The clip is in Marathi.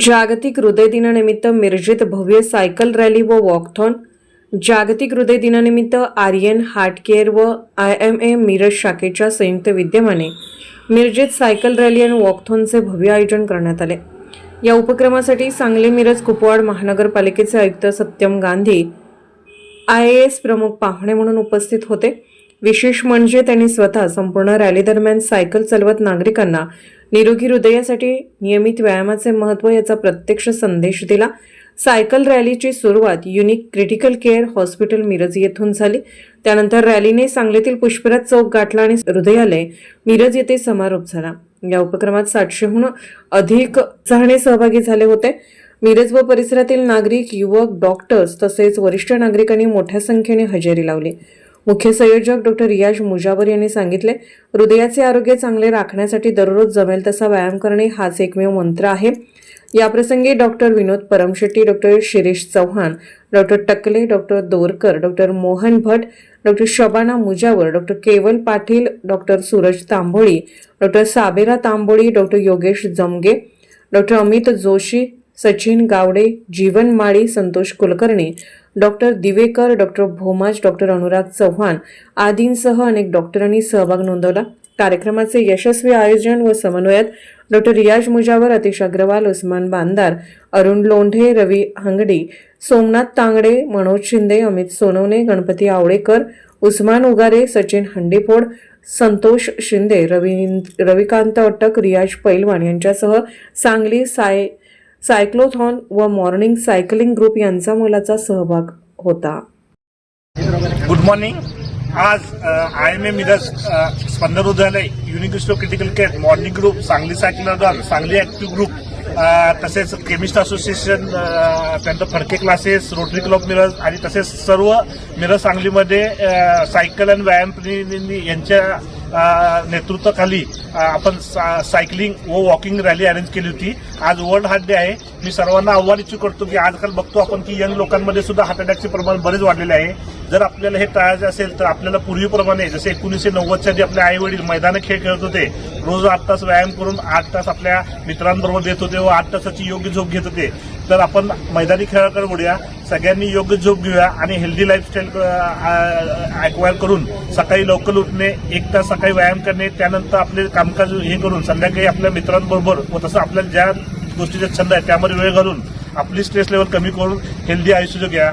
जागतिक हृदय दिनानिमित्त मिरजेत भव्य सायकल रॅली व वॉकथॉन. जागतिक हृदय दिनानिमित्त आर्यन हार्ट केअर व आय एम ए मिरज शाखेच्या संयुक्त विद्यमाने मिरजेत सायकल रॅली आणि वॉकथॉनचे भव्य आयोजन करण्यात आले. या उपक्रमासाठी सांगली मिरज कुपवाड महानगरपालिकेचे आयुक्त Satyam Gandhi I A S प्रमुख पाहुणे म्हणून उपस्थित होते. विशेष म्हणजे त्यांनी स्वतः संपूर्ण रॅली दरम्यान सायकल चालवत नागरिकांना निरोगी हृदयासाठी नियमित व्यायामाचे महत्त्व याचा प्रत्यक्ष संदेश दिला. सायकल रॅलीची सुरुवात unique critical care hospital Miraj येथून झाली. त्यानंतर रॅलीने सांगलीतील पुष्पराज चौक गाठला आणि हृदयालय मिरज येथे समारोप झाला. या उपक्रमात सातशेहून अधिक जणे सहभागी झाले होते. मिरज व परिसरातील नागरिक युवक डॉक्टर्स तसेच वरिष्ठ नागरिकांनी मोठ्या संख्येने हजेरी लावली. मुख्य संयोजक डॉक्टर रियाज मुजावर यांनी सांगितले हृदयाचे आरोग्य चांगले राखण्यासाठी दररोज जमेल तसा व्यायाम करणे हाच एकमेव मंत्र आहे. याप्रसंगी doctor Vinod Paramshetti doctor Shirish Chavan doctor Takle doctor Dorkar doctor Mohan Bhat doctor Shabana Mujawar doctor Keval Patil doctor Suraj Tamboli doctor Sabera Tamboli doctor Yogesh Jamge doctor Amit Joshi Sachin Gawade Jeevan Mali Santosh Kulkarni doctor Divekar doctor Bhomaj doctor Anurag Chavan आदींसह अनेक डॉक्टरांनी सहभाग नोंदवला. कार्यक्रमाचे यशस्वी आयोजन व समन्वयात डॉक्टर रियाज मुजावर अतिश अग्रवाल उस्मान बांदार अरुण लोंढे रवी हंगडी सोमनाथ तांगडे मनोज शिंदे अमित सोनवणे गणपती आवळेकर उस्मान उगारे सचिन हंडीफोड संतोष शिंदे रवी रविकांत अटक रियाज पैलवान यांच्यासह सांगली साय सायक्लोथॉन व मॉर्निंग सायकलिंग ग्रुप यांचा मुलाचा सहभाग होता. गुड मॉर्निंग आज I M A Miraj a, Spandan Hrudayalay critical care morning group Sangli cycle Sangli active group तसेच केमिस्ट असोसिएशन त्यांचं त्यानंतर Phadke classes rotary club Miraj आणि तसेच सर्व मिरज सांगलीमध्ये सायकल आणि व्यायाम प्रतिनिधी यांच्या नेतृत्वाखाली आपण सा- सायकलिंग व वॉकिंग रॅली अरेंज केली होती. आज वर्ल्ड हार्ट डे आहे. मी सर्वांना आव्हान इच्छित करतो की आजकाल बघतो आपण की यंग लोकांमध्ये सुद्धा हार्ट अटॅकचे प्रमाण बरेच वाढलेले आहे. जर आपल्याला हे टाळायचं असेल तर आपल्याला पूर्वीप्रमाणे जसे एकोणीसशे नव्वदच्या आधी आपले आई वडील मैदानी खेळ खेळत होते रोज आठ तास व्यायाम करून आठ तास आपल्या मित्रांबरोबर देत होते व आठ तासाची योग्य झोप घेत होते. तर आपण मैदानी खेळाकडे वळूया सगळ्यांनी योग्य झोप घेऊया आणि हेल्दी लाईफस्टाईल अक्वायर करून सकाळी लवकर उठणे एक तास सकाळी व्यायाम करणे त्यानंतर आपले कामकाज हे करून संध्याकाळी आपल्या मित्रांबरोबर व तसं आपल्याला ज्या गोष्टीचा छंद आहे त्यामध्ये वेळ घालून आपली स्ट्रेस लेवल कमी करून हेल्दी आयुष्य घ्या